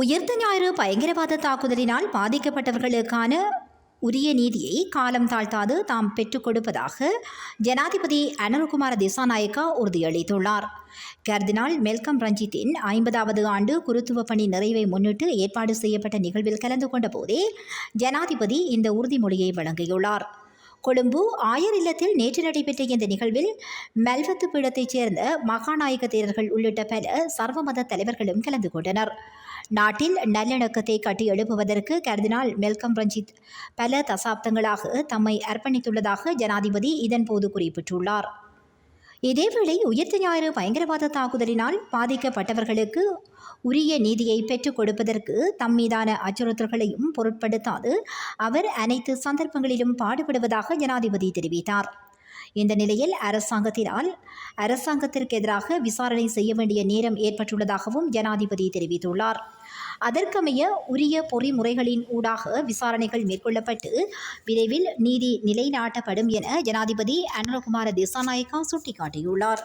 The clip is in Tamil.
உயிர்த்த ஞாயிறு பயங்கரவாத தாக்குதலினால் பாதிக்கப்பட்டவர்களுக்கான உரிய நீதியை காலம் தாழ்த்தாது தாம் பெற்றுக் கொடுப்பதாக ஜனாதிபதி அனல்குமார திசாநாயக்கா உறுதியளித்துள்ளார். கர்தினால் மெல்கம் ரஞ்சித்தின் ஐம்பதாவது ஆண்டு குருத்துவ பணி நிறைவை முன்னிட்டு ஏற்பாடு செய்யப்பட்ட நிகழ்வில் கலந்து கொண்ட போதே ஜனாதிபதி இந்த உறுதிமொழியை வழங்கியுள்ளார். கொழும்பு ஆயர் இல்லத்தில் நேற்று நடைபெற்ற இந்த நிகழ்வில் மெல்வத்து பீடத்தைச் சேர்ந்த மகாநாயக தேரர்கள் உள்ளிட்ட பல சர்வமத தலைவர்களும் கலந்து கொண்டனர். நாட்டில் நல்லிணக்கத்தை கட்டி எழுப்புவதற்கு கர்தினால் மெல்கம் ரஞ்சித் பல தசாப்தங்களாக தம்மை அர்ப்பணித்துள்ளதாக ஜனாதிபதி இதன்போது குறிப்பிட்டுள்ளார். இதேவேளை உயிர்த்த ஞாயிறு பயங்கரவாத தாக்குதலினால் பாதிக்கப்பட்டவர்களுக்கு உரிய நீதியை பெற்றுக் கொடுப்பதற்கு தம் மீதான அச்சுறுத்தல்களையும் பொருட்படுத்தாது. அவர் அனைத்து சந்தர்ப்பங்களிலும் பாடுபடுவதாக ஜனாதிபதி தெரிவித்தார். இந்த நிலையில் அரசாங்கத்தினால் அரசாங்கத்திற்கு எதிராக விசாரணை செய்ய வேண்டிய நேரம் ஏற்பட்டுள்ளதாகவும் ஜனாதிபதி தெரிவித்துள்ளார். அதற்கமைய உரிய பொறிமுறைகளின் ஊடாக விசாரணைகள் மேற்கொள்ளப்பட்டு விரைவில் நீதி நிலைநாட்டப்படும் என ஜனாதிபதி அனுரகுமார திசாநாயக்கா சுட்டிக்காட்டியுள்ளார்.